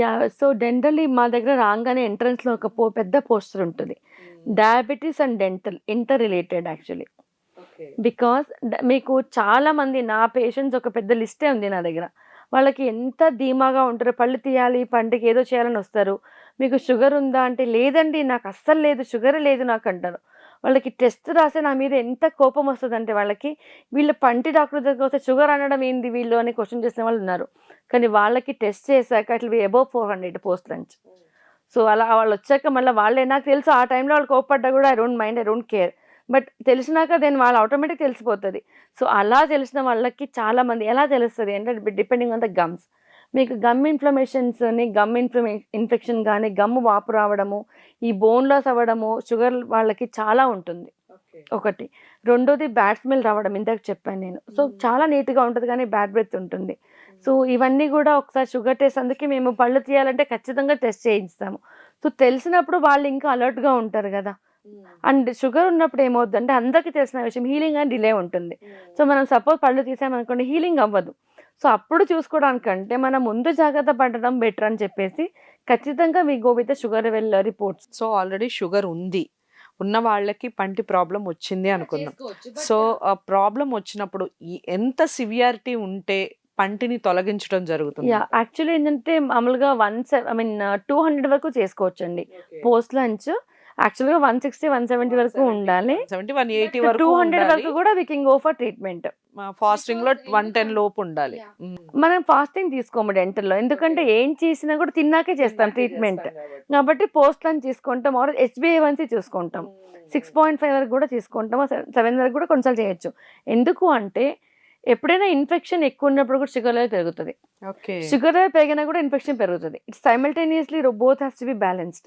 Yeah so డెంటల్లీ మా దగ్గర రాగానే ఎంట్రన్స్లో ఒక పో పెద్ద పోస్టర్ ఉంటుంది. Diabetes and dental interrelated actually. Because మీకు చాలా మంది నా పేషెంట్స్ ఒక పెద్ద లిస్టే ఉంది నా దగ్గర. వాళ్ళకి ఎంత ధీమాగా ఉంటారో పళ్ళు తీయాలి పంటకి ఏదో చేయాలని వస్తారు. మీకు షుగర్ ఉందా అంటే లేదండి నాకు అస్సలు లేదు షుగర్ లేదు నాకు అంటారు. వాళ్ళకి టెస్ట్ రాసే నా మీద ఎంత కోపం వస్తుంది అంటే వాళ్ళకి వీళ్ళు పంటి డాక్టర్ దగ్గర వస్తే షుగర్ అనడం ఏంది వీళ్ళు అని క్వశ్చన్ చేసిన వాళ్ళు ఉన్నారు. కానీ వాళ్ళకి టెస్ట్ చేశాక అట్లా above four hundred post lunch. So అలా వాళ్ళు వచ్చాక మళ్ళీ వాళ్ళే నాకు తెలుసు ఆ టైంలో వాళ్ళు కోపడ్డా కూడా I don't mind I don't care. But తెలిసినాక then వాళ్ళు ఆటోమేటిక్ తెలిసిపోతుంది. సో అలా తెలిసిన వాళ్ళకి చాలామంది ఎలా తెలుస్తుంది అంటే డిపెండింగ్ ఆన్ ద గమ్స్. మీకు గమ్ ఇన్ఫ్లమేషన్స్ని గమ్ ఇన్ఫ్లమే ఇన్ఫెక్షన్ కానీ గమ్ వాపు రావడము ఈ బోన్ లాస్ అవ్వడము షుగర్ వాళ్ళకి చాలా ఉంటుంది. ఒకటి. రెండోది బ్యాడ్ స్మెల్ రావడం ఇందాక చెప్పాను నేను. సో. చాలా నీట్గా ఉంటుంది కానీ బ్యాడ్ బ్రెత్ ఉంటుంది. సో ఇవన్నీ కూడా ఒకసారి షుగర్ టెస్ట్ అందుకే మేము పళ్ళు తీయాలంటే ఖచ్చితంగా టెస్ట్ చేయిస్తాము. సో తెలిసినప్పుడు వాళ్ళు ఇంకా అలర్ట్గా ఉంటారు కదా. అండ్ షుగర్ ఉన్నప్పుడు ఏమవుతుంది అంటే అందరికీ తెలిసిన విషయం హీలింగ్ అని డిలే ఉంటుంది. సో మనం సపోజ్ పళ్ళు తీసామనుకోండి హీలింగ్ అవ్వదు. సో అప్పుడు చూసుకోవడానికంటే మనం ముందు జాగ్రత్త పడడం బెటర్ అని చెప్పేసి ఖచ్చితంగా మీ go with sugar well reports. So already sugar ఉంది. ఉన్న వాళ్ళకి పంటి ప్రాబ్లం వచ్చింది అనుకుందాం. సో ఆ ప్రాబ్లం వచ్చినప్పుడు ఎంత సివియారిటీ ఉంటే పంటిని తొలగించడం జరుగుతుంది? యాక్చువల్లీ ఏంటంటే మామూలుగా one I mean two hundred వరకు చేసుకోవచ్చండి. పోస్ట్ లంచ్ యాక్చువల్గా వన్ సిక్స్టీ వన్ సెవెంటీ వరకు ఉండాలి. Seventy one eighty two hundred వరకు కూడా we can go for treatment. ఫాస్టింగ్లో one ten లోపు ఉండాలి. మనం ఫాస్టింగ్ తీసుకోము డెంటల్లో ఎందుకంటే ఏం చేసినా కూడా తిన్నాకే చేస్తాం ట్రీట్మెంట్ కాబట్టి. పోస్ట్ లంచ్ తీసుకుంటాం. ఆర్ హెచ్బిఏవన్సీ చూసుకుంటాం. సిక్స్ పాయింట్ ఫైవ్ వరకు కూడా తీసుకుంటాం. సెవెన్ వరకు కూడా కన్సల్ట్ చేయొచ్చు. ఎందుకు అంటే ఎప్పుడైనా ఇన్ఫెక్షన్ ఎక్కువ ఉన్నప్పుడు కూడా షుగర్ లెవెల్ పెరుగుతుంది. ఓకే. షుగర్ లెవెల్ పెరిగినా కూడా ఇన్ఫెక్షన్ పెరుగుతుంది. It's simultaneously both has to be balanced.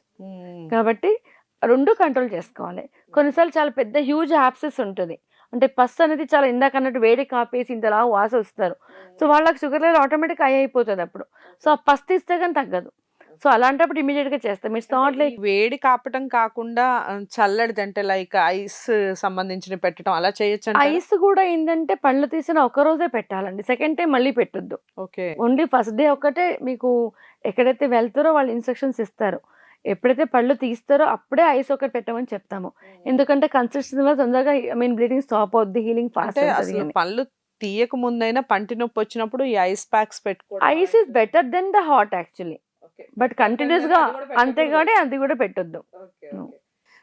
కాబట్టి రెండు కంట్రోల్ చేసుకోవాలి. కొన్నిసార్లు చాలా పెద్ద హ్యూజ్ యాప్సెస్ ఉంటుంది. అంటే పస్ అనేది చాలా ఇందాక అన్నట్టు వేడి కాపేసి ఇంతలా వాస వస్తారు సో వాళ్ళకి షుగర్ లెవెల్ ఆటోమేటిక్ హై అయిపోతుంది అప్పుడు. సో ఆ పస్ తీస్తే కానీ తగ్గదు. సో అలాంటప్పుడు ఇమీడియట్గా చేస్తాం ఇట్స్ నాట్ లైక్ వేడి కాపటం కాకుండా ఆ, చల్లడిది అంటే లైక్ ఐస్ సంబంధించిన పెట్టడం అలా చేయొచ్చు ఐస్ కూడా ఏంటంటే పళ్ళు తీసిన ఒక రోజే పెట్టాలండి. సెకండ్ టైం మళ్ళీ పెట్టొద్దు. ఓకే. ఓన్లీ ఫస్ట్ డే ఒకటే మీకు ఎక్కడైతే వెళ్తారో వాళ్ళు ఇన్స్ట్రక్షన్స్ ఇస్తారు. ఎప్పుడైతే పళ్ళు తీస్తారో అప్పుడే ఐస్ ఒకటి పెట్టమని చెప్తాము. ఎందుకంటే కన్సిస్టెన్సీ వల్ల తొందరగా ఐ మీన్ బ్లీడింగ్ స్టాప్ అవుద్ది హీలింగ్ ఫాస్ట్ పళ్ళు తీయక ముందైనా పంటి నొప్పి వచ్చినప్పుడు ఈ ఐస్ ప్యాక్స్ పెట్టుకోవడం ice is better then the hot actually. But కంటిన్యూస్గా అంతేగాని అది కూడా పెట్టొద్దు.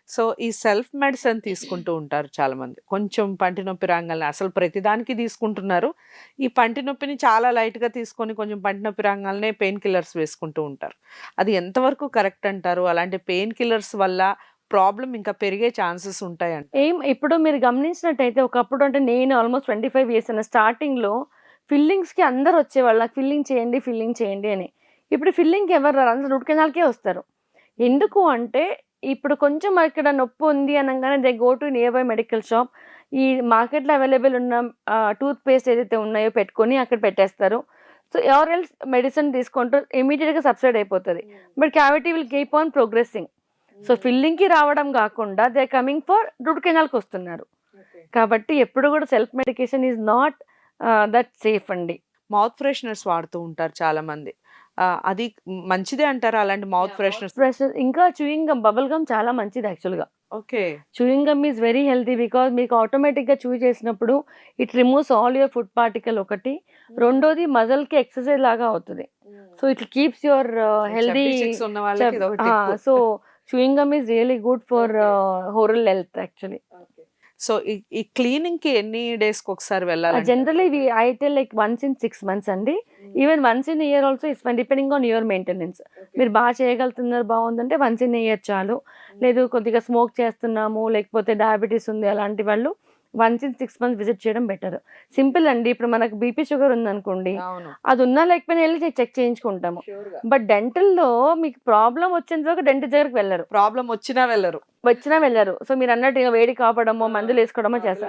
సో ఈ సెల్ఫ్ మెడిసిన్ తీసుకుంటూ ఉంటారు చాలామంది. కొంచెం పంటి నొప్పి రాగానే అసలు ప్రతిదానికి తీసుకుంటున్నారు. ఈ పంటి నొప్పిని చాలా లైట్గా తీసుకొని కొంచెం పంటి నొప్పి రాగానే పెయిన్ కిల్లర్స్ వేసుకుంటూ ఉంటారు. అది ఎంతవరకు కరెక్ట్ అంటారు? అలాంటి పెయిన్ కిల్లర్స్ వల్ల ప్రాబ్లం ఇంకా పెరిగే ఛాన్సెస్ ఉంటాయంట ఏం ఇప్పుడు మీరు గమనించినట్టయితే ఒకప్పుడు అంటే నేను ఆల్మోస్ట్ ట్వంటీ ఫైవ్ ఇయర్స్ అన్న స్టార్టింగ్లో ఫిల్లింగ్స్కి అందరు వచ్చేవాళ్ళు నాకు ఫిల్లింగ్ చేయండి ఫిల్లింగ్ చేయండి అని. ఇప్పుడు ఫిల్లింగ్కి ఎవరు రారు? అందరు రూట్ కెనాల్కే వస్తారు. ఎందుకు అంటే ఇప్పుడు కొంచెం ఇక్కడ నొప్పి ఉంది అనగానే they go to nearby medical shop. ఈ మార్కెట్లో అవైలబుల్ ఉన్న టూత్ పేస్ట్ ఏదైతే ఉన్నాయో పెట్టుకొని అక్కడ పెట్టేస్తారు. సో ఎవర్ ఎల్స్ మెడిసిన్ తీసుకుంటూ ఇమీడియట్గా సబ్సైడ్ అయిపోతుంది. But cavity will keep on progressing. So ఫిల్లింగ్కి రావడం కాకుండా దే కమింగ్ ఫర్ రూట్ కెనాల్కి వస్తున్నారు. కాబట్టి ఎప్పుడు కూడా self medication is not that safe అండి. మౌత్ ఫ్రెషనర్స్ వాడుతూ ఉంటారు చాలా మంది ఆ, అది మంచిదే అంటారా? అలాంటి మౌత్ ఫ్రెషనర్స్ ప్రెషర్ ఇంకా చూయింగ్ గమ్ బబుల్ గమ్ చాలా మంచిది యాక్చువల్గా okay. Chewing gum is very healthy because మీకు ఆటోమేటిక్గా చూవ్ చేసినప్పుడు it removes all your food particle ఒకటి. రెండోది మజల్కి ఎక్సర్సైజ్ లాగా అవుతుంది. So it keeps your healthy. So chewing gum is really good for oral health actually so ఈ- క్లీనింగ్కి ఎన్ని డేస్కి ఒకసారి వెళ్ళాలి generally I tell like once in six months అండి. Even once in year also it's depending on your maintenance మీరు బాగా చేయగలుగుతున్నారు బాగుందంటే వన్స్ ఇన్ ఇయర్ చాలు. లేదు కొద్దిగా స్మోక్ చేస్తున్నాము లేకపోతే డయాబెటీస్ ఉంది అలాంటి వాళ్ళు once in six months visit చేయడం బెటర్ సింపుల్ అండి. ఇప్పుడు మనకు బీపీ షుగర్ ఉందనుకోండి అది ఉన్నా లేకపోయినా వెళ్ళి చెక్ చేయించుకుంటాము. బట్ డెంటల్లో మీకు ప్రాబ్లం వచ్చేంత వరకు డెంటల్ దగ్గరకు వెళ్ళరు. ప్రాబ్లం వచ్చినా వెళ్ళరు. వచ్చినా వెళ్ళరు. సో మీరు అన్నట్టు వేడి కాపడమో మందులు వేసుకోవడమో చేస్తారు.